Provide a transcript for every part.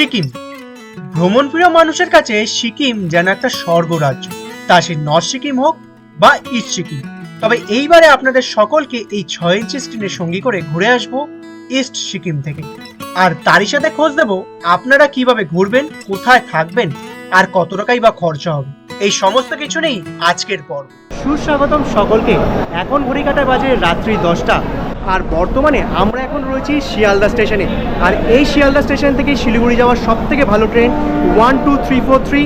সিকিম। ভ্রমণপ্রিয় মানুষের কাছে সিকিম যেন একটা স্বর্গরাজ্য। তা সে নর্থ সিকিম হোক বা ইস্ট সিকিম। তবে এইবারে আপনাদের সকলকে এই ছয় ইঞ্চি স্ক্রিনের সঙ্গী করে ঘুরে আসব ইস্ট সিকিম থেকে। আর তারই সাথে খোঁজ দেব আপনারা কীভাবে ঘুরবেন, কোথায় থাকবেন, আর কত টাকাই বা খরচা হবে। এই সমস্ত কিছু নেই আজকের পর্ব। সুস্বাগতম সকলকে। এখন ঘড়ি কাটা বাজে রাত্রি দশটা। আর বর্তমানে আমরা এখন রয়েছি শিয়ালদা স্টেশনে। আর এই শিয়ালদা স্টেশন থেকে শিলিগুড়ি যাওয়ার সব থেকে ভালো train one two three four three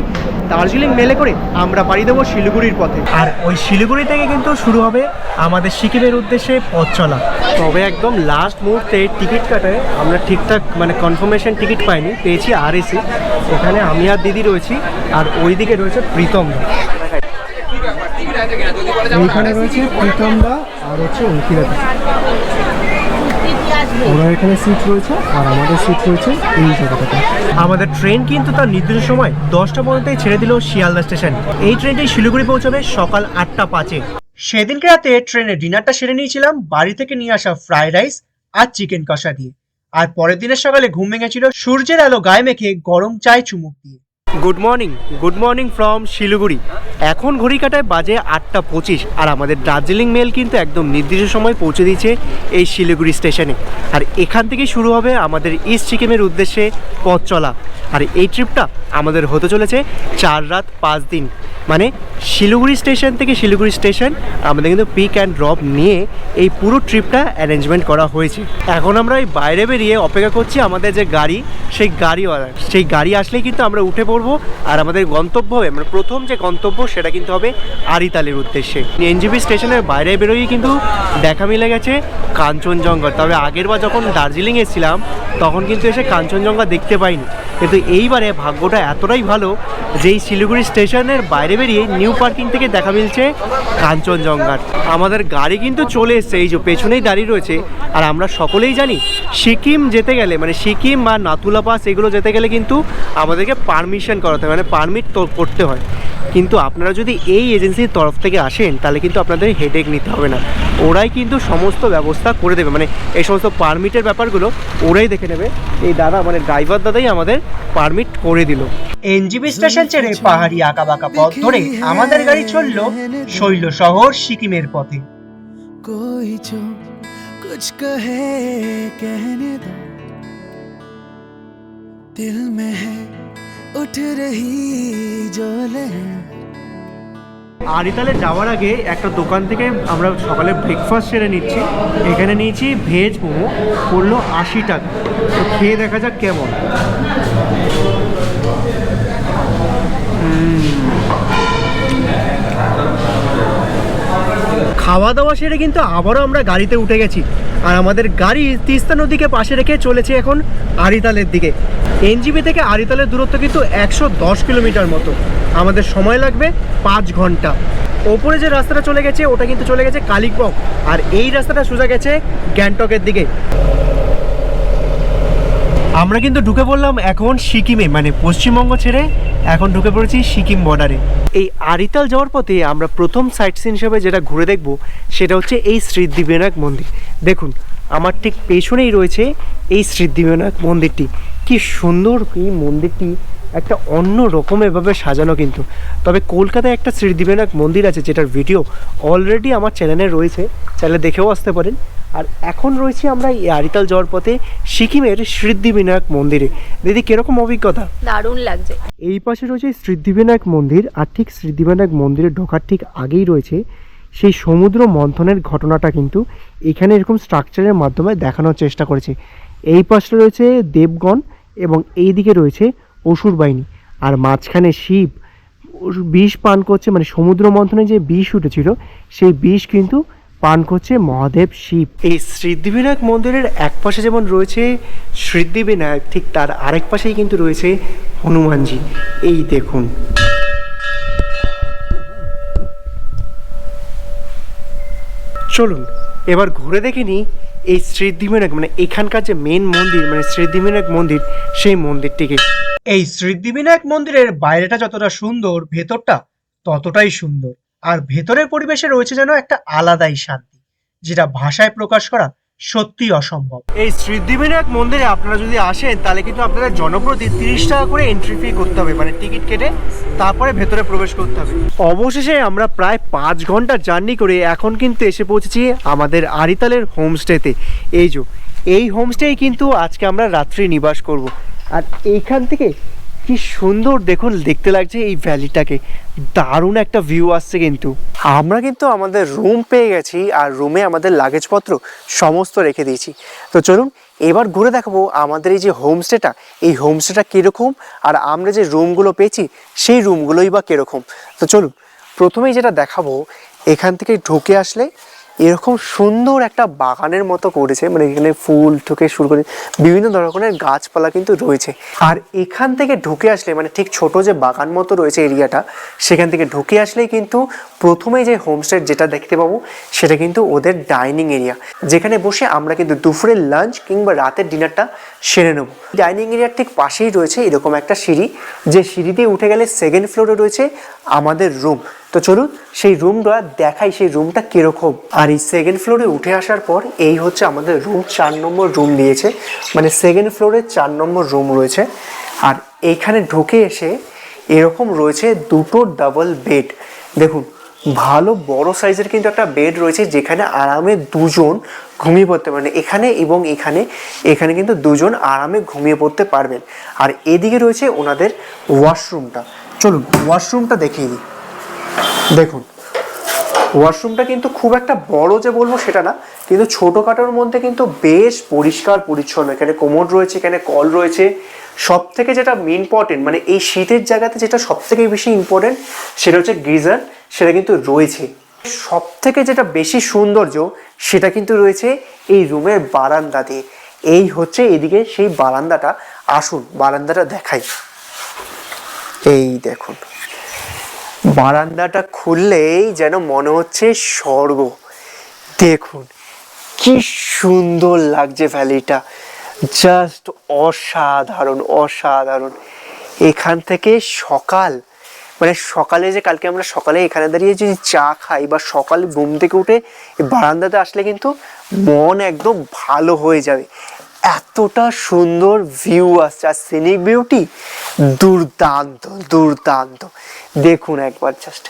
Darjeeling মেলে করে আমরা পাড়ি দেবো শিলিগুড়ির পথে। আর ওই শিলিগুড়ি থেকে কিন্তু শুরু হবে আমাদের সিকিমের উদ্দেশ্যে পথ চলা। তবে একদম লাস্ট মুহূর্তে টিকিট কাটায় আমরা ঠিকঠাক মানে কনফার্মেশন টিকিট পাইনি পেয়েছি আর এসি এখানে আমি আর দিদি রয়েছি আর ওই দিকে রয়েছে প্রীতম। এইখানে রয়েছে প্রীতম দা আর হচ্ছে অঙ্কিতা দা। ওরা এখানে সিট রয়েছে আর আমাদের সিট রয়েছে এই জায়গাটাতে। আমাদের ট্রেন কিন্তু তার নির্দিষ্ট সময় দশটা পর্যন্তই ছেড়ে দিল শিয়ালদা স্টেশন এই ট্রেনটি শিলিগুড়ি পৌঁছাবে সকাল আটটা পাঁচে। সেদিনকে রাতে ট্রেনে ডিনারটা সেরে নিয়েছিলাম, বাড়ি থেকে নিয়ে আসা ফ্রাইড রাইস আর চিকেন কষা দিয়ে। আর পরের দিনের সকালে ঘুম ভেঙেছিল সূর্যের আলো গায়ে মেখে গরম চায় চুমুক দিয়ে। Good morning good morning from Siliguri. এখন ঘড়ি কাটায় বাজে আটটা পঁচিশ আর আমাদের দার্জিলিং মেল কিন্তু একদম নির্দিষ্ট সময় পৌঁছে দিয়েছে এই শিলিগুড়ি স্টেশনে। আর এখান থেকে শুরু হবে আমাদের ইস্ট সিকিমের উদ্দেশ্যে পথ চলা। আর এই ট্রিপটা আমাদের হতে চলেছে চার রাত পাঁচ দিন। মানে শিলিগুড়ি স্টেশন থেকে শিলিগুড়ি স্টেশন, আমাদের কিন্তু পিক অ্যান্ড ড্রপ নিয়ে এই পুরো ট্রিপটা অ্যারেঞ্জমেন্ট করা হয়েছে। এখন আমরা এই বাইরে বেরিয়ে অপেক্ষা করছি আমাদের যে গাড়ি, সেই গাড়িওয়ালা সেই গাড়ি আসলেই কিন্তু আমরা উঠে পড়ব, আর আমাদের গন্তব্য হবে মানে প্রথম যে গন্তব্য সেটা কিন্তু হবে আরিতালের উদ্দেশ্যে। এনজিবি স্টেশনের বাইরে বেরোই কিন্তু দেখা মিলে গেছে কাঞ্চনজঙ্ঘা তবে আগের বার যখন দার্জিলিং এসেছিলাম, তখন কিন্তু এসে কাঞ্চনজঙ্ঘা দেখতে পাইনি। কিন্তু এইবারে ভাগ্যটা এতটাই ভালো যে এই শিলিগুড়ি স্টেশনের বাইরে বেরিয়ে নিউ পার্কিং থেকে দেখা মিলছে কাঞ্চনজঙ্ঘার। আমাদের গাড়ি কিন্তু চলে এসছে, এই যে পেছনেই দাঁড়িয়ে রয়েছে। আর আমরা সকলেই জানি, সিকিম যেতে গেলে মানে সিকিম বা নাতুলা পাস এগুলো যেতে গেলে কিন্তু আমাদেরকে পারমিশন করাতে হয় মানে পারমিট করতে হয়। কিন্তু আপনারা যদি এই এজেন্সির তরফ থেকে আসেন তাহলে কিন্তু আপনাদের হেডেক নিতে হবে না ওরাই কিন্তু সমস্ত ব্যবস্থা করে দেবে মানে এই সমস্ত পারমিটের ব্যাপারগুলো ওরাই দেখে নেবে এই দাদা মানে ড্রাইভার দাদাই আমাদের পারমিট করে দিল এনজিবি স্টেশন ছেড়ে পাহাড়ি আঁকা বাঁকা পথ ধরে আমাদের গাড়ি চলল শৈল শহর সিকিমের পথে कोई जो कुछ कहे कहने दो दिल में है উঠ রহি জলে। আরিতালে যাওয়ার আগে একটা দোকান থেকে আমরা সকালে ব্রেকফাস্ট সেরে নিচ্ছি। এখানে নিয়েছি ভেজ মোমো, পড়ল আশি টাকা। তো খেয়ে দেখা যাক কেমন। খাওয়া দাওয়া সেরে কিন্তু আবারও আমরা গাড়িতে উঠে গেছি। আর আমাদের গাড়ি তিস্তা নদীকে পাশে রেখে চলেছে এখন আরিতালের দিকে। এনজিবি থেকে আরিতালের দূরত্ব কিন্তু একশো দশ কিলোমিটার মতো। আমাদের সময় লাগবে পাঁচ ঘণ্টা। ওপরে যে রাস্তাটা চলে গেছে, ওটা কিন্তু চলে গেছে কালিম্পং। আর এই রাস্তাটা সোজা গেছে গ্যাংটকের দিকে। আমরা কিন্তু ঢুকে পড়লাম এখন সিকিমে মানে পশ্চিমবঙ্গ ছেড়ে এখন ঢুকে পড়েছি সিকিম বর্ডারে এই আরিতাল যাওয়ার পথে আমরা প্রথম সাইট সিন হিসেবে যেটা ঘুরে দেখব, সেটা হচ্ছে এই সিদ্ধিবিনায়ক মন্দির। দেখুন, আমার ঠিক পেছনেই রয়েছে এই সিদ্ধিবিনায়ক মন্দিরটি। কি সুন্দর এই মন্দিরটি, একটা অন্য রকমেরভাবে সাজানো কিন্তু। তবে কলকাতায় একটা সিদ্ধিবিনায়ক মন্দির আছে, যেটার ভিডিও অলরেডি আমার চ্যানেলে রয়েছে। চ্যানেলে দেখেও আসতে পারেন। আর এখন রয়েছি আমরা এই আরিতাল যাওয়ার পথে সিকিমের সিদ্ধিবিনায়ক মন্দিরে। দিদি কীরকম অভিজ্ঞতা? দারুণ লাগছে। এই পাশে রয়েছে সিদ্ধিবিনায়ক মন্দির আর ঠিক সিদ্ধিবিনায়ক মন্দিরে ঢোকার ঠিক আগেই রয়েছে সেই সমুদ্র মন্থনের ঘটনাটা কিন্তু এখানে এরকম স্ট্রাকচারের মাধ্যমে দেখানোর চেষ্টা করেছে। এই পাশে রয়েছে দেবগণ এবং এই দিকে রয়েছে অসুর বাহিনী। আর মাঝখানে শিব বিষ পান করছে মানে সমুদ্র মন্থনে যে বিষ উঠেছিল সেই বিষ কিন্তু পান করছে মহাদেব শিব। এই সিদ্ধিবিনায়ক মন্দিরের এক পাশে যেমন রয়েছে সিদ্ধিবিনায়ক ঠিক তার আরেক পাশেই কিন্তু রয়েছে হনুমানজি। এই দেখুন। চলুন এবার ঘুরে দেখে নিই এই সিদ্ধিবিনায়ক মানে এখানকার যে মেন মন্দির মানে সিদ্ধিবিনায়ক মন্দির সেই মন্দিরটিকে। এই সিদ্ধিবিনায়ক মন্দিরের বাইরেটা যতটা সুন্দর ভেতরটা ততটাই সুন্দর। আর ভেতরের পরিবেশে রয়েছে যেন একটা আলাদাই শান্তি, যেটা ভাষায় প্রকাশ করা সত্যি অসম্ভব। এই সিদ্ধিবিনায়ক মন্দিরে আপনারা যদি আসেন, তাহলে কিন্তু আপনারা জনপ্রতি তিরিশ টাকা করে এন্ট্রি ফি করতে হবে মানে টিকিট কেটে তারপরে ভেতরে প্রবেশ করতে হবে। অবশেষে আমরা প্রায় পাঁচ ঘণ্টা জার্নি করে এখন কিন্তু এসে পৌঁছেছি আমাদের আরিতালের হোমস্টেতে এই যে, এই হোমস্টেই কিন্তু আজকে আমরা রাত্রি নিবাস করব। আর এইখান থেকে কি সুন্দর দেখুন, দেখতে লাগছে এই ভ্যালিটাকে। দারুণ একটা ভিউ আসছে কিন্তু। আমরা কিন্তু আমাদের রুম পেয়ে গেছি আর রুমে আমাদের লাগেজপত্র সমস্ত রেখে দিয়েছি। তো চলুন, এবার ঘুরে দেখাবো আমাদের এই যে হোমস্টেটা এই হোমস্টেটা কীরকম আর আমরা যে রুমগুলো পেয়েছি, সেই রুমগুলোই বা কীরকম। তো চলুন, প্রথমেই যেটা দেখাবো, এখান থেকে ঢুকে আসলে এরকম সুন্দর একটা বাগানের মতো করেছে মানে এখানে ফুল থেকে শুরু করে বিভিন্ন ধরনের গাছপালা কিন্তু রয়েছে। আর এখান থেকে ঢুকে আসলে মানে ঠিক ছোট যে বাগান মতো রয়েছে এরিয়াটা, সেখান থেকে ঢুকে আসলেই কিন্তু প্রথমে যে হোমস্টে যেটা দেখতে পাবো, সেটা কিন্তু ওদের ডাইনিং এরিয়া। যেখানে বসে আমরা কিন্তু দুপুরের লাঞ্চ কিংবা রাতের ডিনারটা সেরে নেব। ডাইনিং এরিয়ার ঠিক পাশেই রয়েছে এরকম একটা সিঁড়ি, যে সিঁড়ি দিয়ে উঠে গেলে সেকেন্ড ফ্লোরে রয়েছে আমাদের রুম। তো চলুন সেই রুমটা দেখাই, সেই রুমটা কীরকম। আর এই সেকেন্ড ফ্লোরে উঠে আসার পর এই হচ্ছে আমাদের রুম চার নম্বর রুম দিয়েছে মানে সেকেন্ড ফ্লোরে চার নম্বর রুম রয়েছে। আর এইখানে ঢুকে এসে এরকম রয়েছে দুটো ডাবল বেড দেখুন, ভালো বড় সাইজের কিন্তু একটা বেড রয়েছে যেখানে আরামে দুজন ঘুমিয়ে পড়তে পারেন এখানে এবং এখানে এখানে কিন্তু দুজন আরামে ঘুমিয়ে পড়তে পারবেন। আর এদিকে রয়েছে ওনাদের ওয়াশরুমটা চলুন ওয়াশরুমটা দেখিয়ে দিই। দেখুন ওয়াশরুমটা কিন্তু খুব একটা বড় যে বলব সেটা না, কিন্তু ছোটোখাটোর মধ্যে কিন্তু বেশ পরিষ্কার, পরিচ্ছন্ন। এখানে কোমর রয়েছে, এখানে কল রয়েছে। সব থেকে যেটা ইম্পর্টেন্ট মানে এই শীতের জায়গাতে যেটা সব থেকে বেশি ইম্পর্টেন্ট সেটা হচ্ছে গিজার, সেটা কিন্তু রয়েছে। সব থেকে যেটা বেশি সৌন্দর্য, সেটা কিন্তু রয়েছে এই রুমের বারান্দা দিয়ে এই হচ্ছে এদিকে সেই বারান্দাটা। আসুন, বারান্দাটা দেখাই। এই দেখুন। বারান্দাটা খুললেই যেন মনে হচ্ছে স্বর্গ। দেখুন, কি সুন্দর লাগছে ভ্যালিটা। জাস্ট অসাধারণ অসাধারণ। এখান থেকে সকাল মানে সকালে যে কালকে আমরা সকালে এখানে দাঁড়িয়ে যদি চা খাই বা সকালে ঘুম থেকে উঠে বারান্দাতে আসলে কিন্তু মন একদম ভালো হয়ে যাবে। এতটা সুন্দর ভিউ আসছে। আর সিনিক বিউটি দুর্দান্ত দুর্দান্ত। দেখুন একবার জাস্ট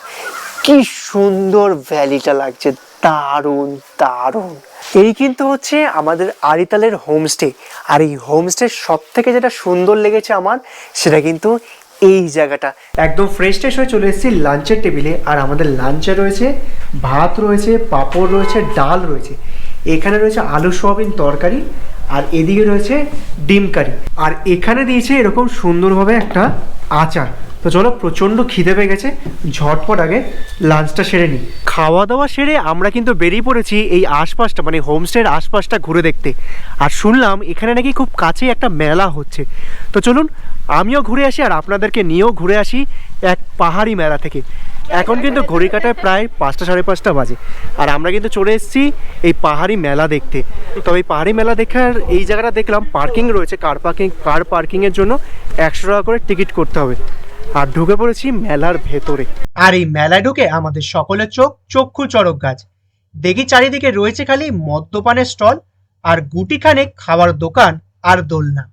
কি সুন্দর ভ্যালিটা লাগছে। দারুণ দারুণ। এই কিন্তু হচ্ছে আমাদের আরিতালের হোমস্টে আর এই হোমস্টে সব থেকে যেটা সুন্দর লেগেছে আমার, সেটা কিন্তু এই জায়গাটা। একদম ফ্রেশ ট্রেশ হয়ে চলে এসেছি লাঞ্চের টেবিলে আর আমাদের লাঞ্চে রয়েছে ভাত রয়েছে, পাঁপড় রয়েছে, ডাল রয়েছে। এখানে রয়েছে আলু সোয়াবিন তরকারি। আর এদিকে রয়েছে ডিম কারি। আর এখানে দিয়েছে এরকম সুন্দরভাবে একটা আচার। তো চলো, প্রচণ্ড খিদে পেয়ে গেছে। ঝটপট আগে লাঞ্চটা সেরে নিই। খাওয়া দাওয়া সেরে আমরা কিন্তু বেরিয়ে পড়েছি এই আশপাশটা মানে হোমস্টের আশপাশটা ঘুরে দেখতে। আর শুনলাম এখানে নাকি খুব কাছেই একটা মেলা হচ্ছে। তো চলুন, আমিও ঘুরে আসি আর আপনাদেরকে নিয়েও ঘুরে আসি এক পাহাড়ি মেলা থেকে। এখন কিন্তু ঘড়ি কাটায় প্রায় পাঁচটা সাড়ে পাঁচটা বাজে। আর আমরা কিন্তু চলে এসেছি এই পাহাড়ি মেলা দেখতে। তবে এই পাহাড়ি মেলা দেখার এই জায়গাটা দেখলাম পার্কিং রয়েছে কার পার্কিং কার পার্কিংয়ের জন্য একশো টাকা করে টিকিট করতে হবে। আর ঢুকে পড়েছি মেলার ভেতরে। আর এই মেলা ঢুকে আমাদের সকলের চোখ, চক্ষু চড়ক গাছ। দেখি চারিদিকে রয়েছে খালি মদ্যপানের স্টল আর গুটিখানে খাবার দোকান আর দোলনা।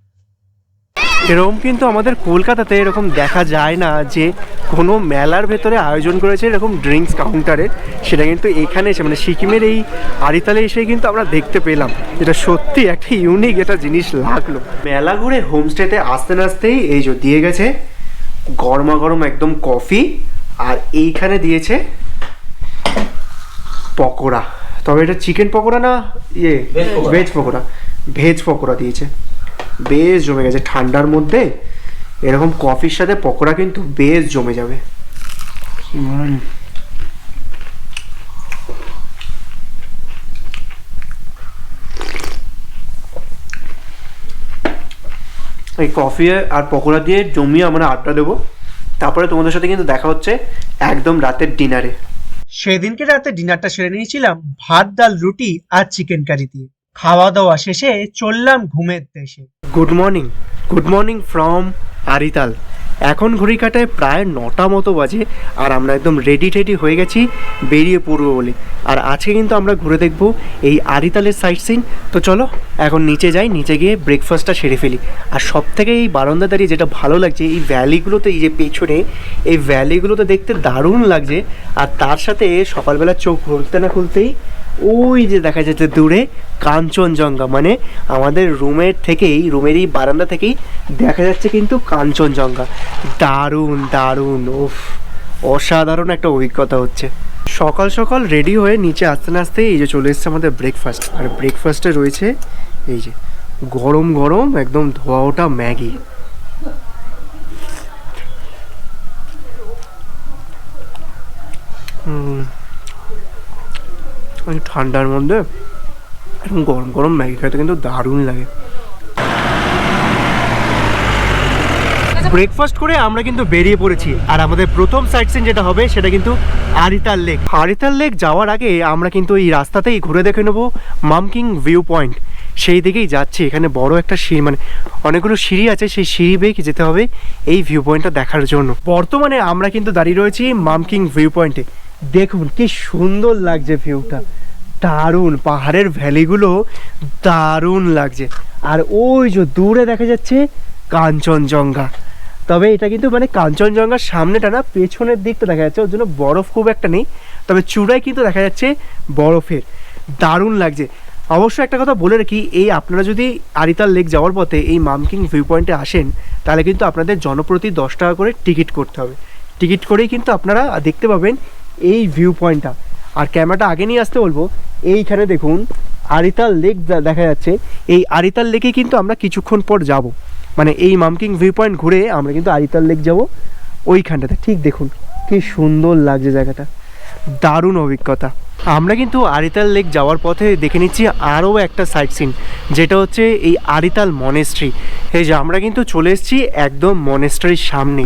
এরকম কিন্তু আমাদের কলকাতাতে এরকম দেখা যায় না যে কোনো মেলার ভেতরে আয়োজন করেছে এরকম ড্রিঙ্কস কাউন্টারের সেটা কিন্তু এখানে এসে মানে সিকিমের এই আরিতালে এসে কিন্তু আমরা দেখতে পেলাম। এটা সত্যি একটা ইউনিক একটা জিনিস লাগল। মেলা ঘুরে হোমস্টেতে আসতে না আসতেই এই যে দিয়ে গেছে গরমা গরম একদম কফি আর এইখানে দিয়েছে পকোড়া। তবে এটা চিকেন পকোড়া না ইয়ে? ভেজ পকোড়া। ভেজ পকোড়া দিয়েছে। বেশ জমে গেছে। ঠান্ডার মধ্যে এরকম কফির সাথে পকোড়া কিন্তু বেশ জমে যাবে। এই কফি আর পকোড়া দিয়ে জমিয়ে আমরা আড্ডা দেবো। তারপরে তোমাদের সাথে কিন্তু দেখা হচ্ছে একদম রাতের ডিনারে। সেদিনকে রাতে ডিনারটা সেরে নিয়েছিলাম ভাত ডাল রুটি আর চিকেন কারি দিয়ে। খাওয়া দাওয়া শেষে চললাম ঘুমের দেশে। Good morning good morning from Aritar এখন ঘড়ি কাটায় প্রায় নটা মতো বাজে আর আমরা একদম রেডি টেডি হয়ে গেছি বেরিয়ে পড়ব বলে। আর আজকে কিন্তু আমরা ঘুরে দেখব এই আরিতালের সাইট সিন তো চলো, এখন নিচে যাই, নিচে গিয়ে ব্রেকফাস্টটা সেরে ফেলি। আর সব থেকে এই বারান্দা দাঁড়িয়ে যেটা ভালো লাগছে, এই ভ্যালিগুলোতে এই যে পেছনে, এই ভ্যালিগুলোতে দেখতে দারুণ লাগছে। আর তার সাথে সকালবেলা চোখ খুলতে না খুলতেই ওই যে দেখা যাচ্ছে দূরে কাঞ্চনজঙ্ঘা মানে আমাদের রুমের থেকেই, রুমের এই বারান্দা থেকেই দেখা যাচ্ছে কিন্তু কাঞ্চনজঙ্ঘা। দারুণ দারুণ ওফ অসাধারণ একটা অভিজ্ঞতা হচ্ছে। সকাল সকাল রেডি হয়ে নিচে আসতে না আসতে এই যে চলে এসছে আমাদের ব্রেকফাস্ট আর ব্রেকফাস্টে রয়েছে এই যে গরম গরম একদম ধোয়া ওটা ম্যাগি। হুম। ঠান্ডার মধ্যে এরকম গরম গরম ম্যাগি খেতে কিন্তু দারুণ লাগে। ব্রেকফাস্ট করে আমরা কিন্তু বেরিয়ে পড়েছি, আর আমাদের প্রথম সাইট সিন যেটা হবে সেটা কিন্তু আরিতাল লেক আরিতাল লেক যাওয়ার আগে আমরা কিন্তু এই রাস্তাতেই ঘুরে দেখে নেব মামকিং ভিউ পয়েন্ট সেই দিকেই যাচ্ছি, এখানে বড় একটা সিঁড়ি মানে অনেকগুলো সিঁড়ি আছে, সেই সিঁড়ি বেয়ে যেতে হবে এই ভিউ পয়েন্টটা দেখার জন্য। বর্তমানে আমরা কিন্তু দাঁড়িয়ে রয়েছি মামকিং ভিউ পয়েন্টে দেখুন, কি সুন্দর লাগছে ভিউটা দারুণ, পাহাড়ের ভ্যালিগুলো দারুণ লাগছে। আর ওই যে দূরে দেখা যাচ্ছে কাঞ্চনজঙ্ঘা। তবে এটা কিন্তু মানে কাঞ্চনজঙ্ঘার সামনেটা না, পেছনের দিকটা দেখা যাচ্ছে। ওর জন্য বরফ খুব একটা নেই, তবে চূড়ায় কিন্তু দেখা যাচ্ছে বরফের। দারুণ লাগছে। অবশ্য একটা কথা বলে রাখি, এই আপনারা যদি আরিতাল লেক যাওয়ার পথে এই মামকিং ভিউ পয়েন্টে আসেন, তাহলে কিন্তু আপনাদের জনপ্রতি দশ টাকা করে টিকিট করতে হবে। টিকিট করেই কিন্তু আপনারা দেখতে পাবেন এই ভিউ পয়েন্টটা আর ক্যামেরাটা আগে নিয়ে আসতে বলব, এইখানে দেখুন আরিতাল লেক দেখা যাচ্ছে। এই আরিতাল লেকে কিন্তু আমরা কিছুক্ষণ পর যাব। মানে এই মামকিং ভিউ পয়েন্ট ঘুরে আমরা কিন্তু আরিতাল লেক যাব। ওইখানটাতে, ঠিক দেখুন, কি সুন্দর লাগছে জায়গাটা। দারুণ অভিজ্ঞতা। আমরা কিন্তু আরিতাল লেক যাওয়ার পথে দেখে নিচ্ছি আরও একটা সাইট সিন যেটা হচ্ছে এই আরিতাল মনেস্ট্রি এই যে আমরা কিন্তু চলে এসেছি একদম মনেস্ট্রির সামনে।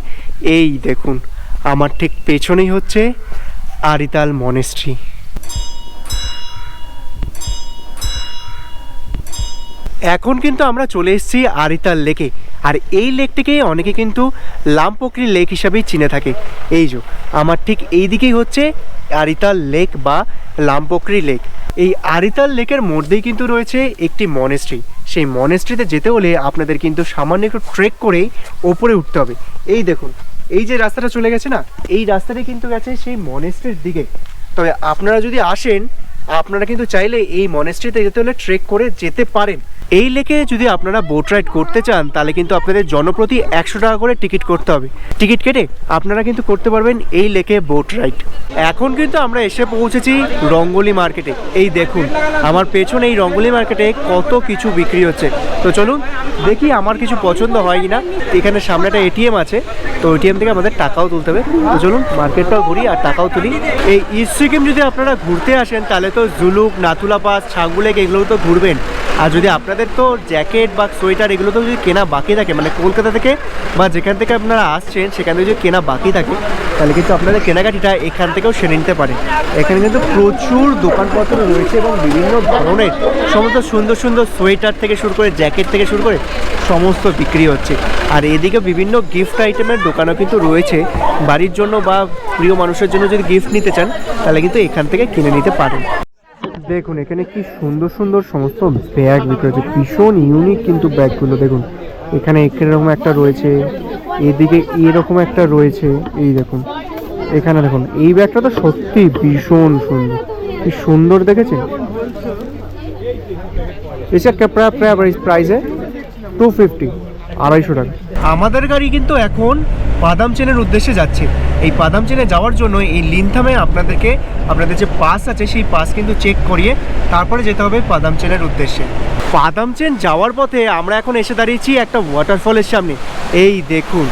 এই দেখুন, আমার ঠিক পেছনেই হচ্ছে আরিতাল মনেস্ট্রি এখন কিন্তু আমরা চলে এসেছি আরিতাল লেকে। আর এই লেকটিকে অনেকে কিন্তু লামপকরি লেক হিসাবেই চিনে থাকে। এই যে, আমার ঠিক এই দিকেই হচ্ছে আরিতাল লেক বা লামপকরি লেক। এই আরিতাল লেকের মধ্যেই কিন্তু রয়েছে একটি মনেস্ট্রি সেই মনেস্ট্রিতে যেতে হলে আপনাদের কিন্তু সামান্য একটু ট্রেক করেই ওপরে উঠতে হবে। এই দেখুন এই যে রাস্তাটা চলে গেছে না, এই রাস্তাটা কিন্তু গেছে সেই মনেস্ট্রির দিকে। তবে আপনারা যদি আসেন, আপনারা কিন্তু চাইলে এই মনেস্ট্রিতে যেতে হলে ট্রেক করে যেতে পারেন। এই লেকে যদি আপনারা বোট রাইড করতে চান, তাহলে কিন্তু আপনাদের জনপ্রতি একশো টাকা করে টিকিট করতে হবে। টিকিট কেটে আপনারা কিন্তু করতে পারবেন এই লেকে বোট রাইড এখন কিন্তু আমরা এসে পৌঁছেছি রঙ্গলি মার্কেটে এই দেখুন, আমার পেছনে এই রঙ্গলি মার্কেটে কত কিছু বিক্রি হচ্ছে। তো চলুন, দেখি আমার কিছু পছন্দ হয় কি না এখানে সামনে একটা এটিএম আছে, তো এটিএম থেকে আমাদের টাকাও তুলতে হবে। তো চলুন মার্কেটটাও ঘুরি আর টাকাও তুলি। এই ইস্ট সিকিম যদি আপনারা ঘুরতে আসেন, তাহলে তো জুলুক নাথুলা পাস ছাগুলেক এগুলো তো ঘুরবেন। আর যদি আপনাদের তো জ্যাকেট বা সোয়েটার এগুলো তো যদি কেনা বাকি থাকে মানে কলকাতা থেকে বা যেখান থেকে আপনারা আসছেন, সেখান যদি কেনা বাকি থাকে, তাহলে কিন্তু আপনাদের কেনাকাটিটা এখান থেকেও সেরে নিতে পারেন এখানে কিন্তু প্রচুর দোকানপত্র রয়েছে এবং বিভিন্ন ধরনের সমস্ত সুন্দর সুন্দর সোয়েটার থেকে শুরু করে জ্যাকেট থেকে শুরু করে সমস্ত বিক্রি হচ্ছে। আর এদিকে বিভিন্ন গিফট আইটেমের দোকানও কিন্তু রয়েছে। বাড়ির জন্য বা প্রিয় মানুষের জন্য যদি গিফট নিতে চান, তাহলে কিন্তু এখান থেকে কিনে নিতে পারেন। দেখুন, এখানে কি সুন্দর সুন্দর সমস্ত ব্যাগ বিক্রি হচ্ছে। ভীষণ ইউনিক কিন্তু ব্যাগগুলো দেখুন। এখানে এরকম একটা রয়েছে, এদিকে এরকম একটা রয়েছে, এই দেখুন। এখানে দেখুন, এই ব্যাগটা তো সত্যি ভীষণ সুন্দর। কি সুন্দর দেখেছেন? একটা প্রায় প্রায় প্রাইসে টু ফিফটি আড়াইশো টাকা। আমাদের গাড়ি কিন্তু এখন বাদাম চেনের উদ্দেশ্যে যাচ্ছে। এই বাদাম চেনে যাওয়ার জন্য এই লিনথামে আপনাদেরকে, আপনাদের যে পাস আছে সেই পাস কিন্তু চেক করিয়ে তারপরে যেতে হবে বাদাম চেনের উদ্দেশ্যে। বাদাম চেন যাওয়ার পথে আমরা এখন এসে দাঁড়িয়েছি একটা ওয়াটারফলের সামনে। এই দেখুন,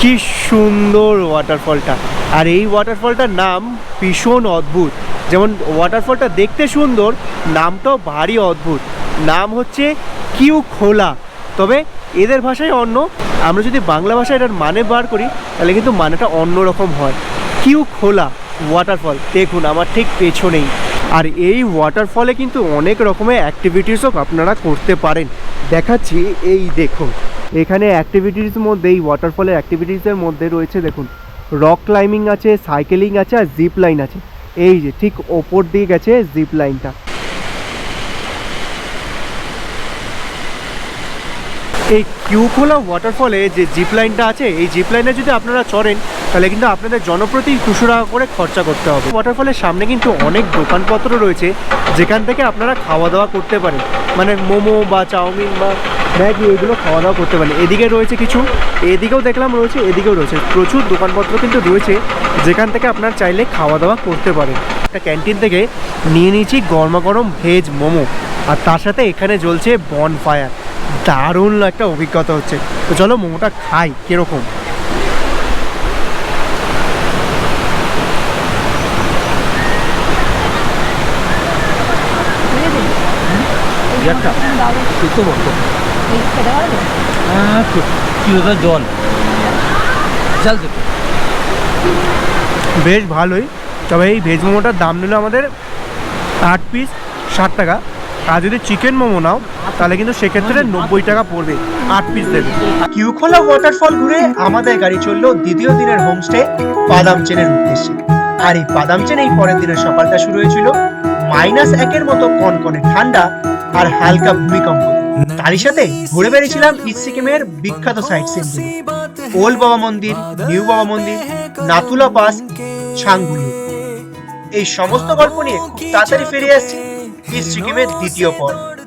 কি সুন্দর ওয়াটারফলটা আর এই ওয়াটারফলটার নাম ভীষণ অদ্ভুত। যেমন ওয়াটারফলটা দেখতে সুন্দর, নামটাও ভারী অদ্ভুত। নাম হচ্ছে কিউ খোলা। তবে এদের ভাষায় অন্য। আমরা যদি বাংলা ভাষায় এটার মানে বার করি, তাহলে কিন্তু মানেটা অন্য রকম হয়। কিউ খোলা ওয়াটারফল দেখুন আমার ঠিক পেছনেই। আর এই ওয়াটারফলে কিন্তু অনেক রকমের অ্যাক্টিভিটিসও আপনারা করতে পারেন। দেখাচ্ছি, এই দেখুন। এখানে অ্যাক্টিভিটিস মধ্যে, এই ওয়াটারফলের অ্যাক্টিভিটিসের মধ্যে রয়েছে, দেখুন। রক ক্লাইম্বিং আছে সাইকেলিং আছে, আর জিপ লাইন আছে। এই যে, ঠিক ওপর দিয়ে গেছে জিপ লাইনটা এই কিউখোলা ওয়াটারফলে যে জিপ লাইনটা আছে, এই জিপ লাইনে যদি আপনারা চড়েন, তাহলে কিন্তু আপনাদের জনপ্রতি দুশো টাকা করে খরচা করতে হবে। ওয়াটারফলের সামনে কিন্তু অনেক দোকানপত্র রয়েছে, যেখান থেকে আপনারা খাওয়া দাওয়া করতে পারেন। মানে মোমো বা চাউমিন বা ম্যাগি এগুলো খাওয়া দাওয়া করতে পারেন। এদিকে রয়েছে কিছু, এদিকেও দেখলাম রয়েছে, এদিকেও রয়েছে। প্রচুর দোকানপত্র কিন্তু রয়েছে, যেখান থেকে আপনার চাইলে খাওয়া দাওয়া করতে পারেন। একটা ক্যান্টিন থেকে নিয়ে নিয়েছি গরমা গরম ভেজ মোমো, আর তার সাথে এখানে জ্বলছে বন ফায়ার দারুণ একটা অভিজ্ঞতা হচ্ছে। তো চলো মোমোটা খাই কীরকম? একটা। শুক্তো বলতো কিলোটা জল? থেকে বেশ ভালোই। তবে এই ভেজ মোমোটার দাম নিল আমাদের আট পিস ষাট টাকা। আর যদি চিকেন মোমো নাও, তাহলে কিন্তু সেক্ষেত্রে নব্বই টাকা পড়বে, আট পিস দেবে। কিউখোলা ওয়াটারফল ঘুরে আমাদের গাড়ি চলল দ্বিতীয় দিনের হোমস্টে বাদাম চেনের উদ্দেশ্যে। আর এই বাদাম চেন এই পরের দিনের সকালটা শুরু হয়েছিল মাইনাস একের মতো কনকনে ঠান্ডা আর হালকা ভূমিকম্প। তারই সাথে ঘুরে বেরিয়েছিলাম ইস্ট সিকিমের বিখ্যাত সাইট সিনগুলো ওল্ড বাবা মন্দির নিউ বাবা মন্দির নাতুলা পাস ছাংগুলি এই সমস্ত গল্প নিয়ে তাড়াতাড়ি ফিরে আসছি। সিকিমের দ্বিতীয় পর্ব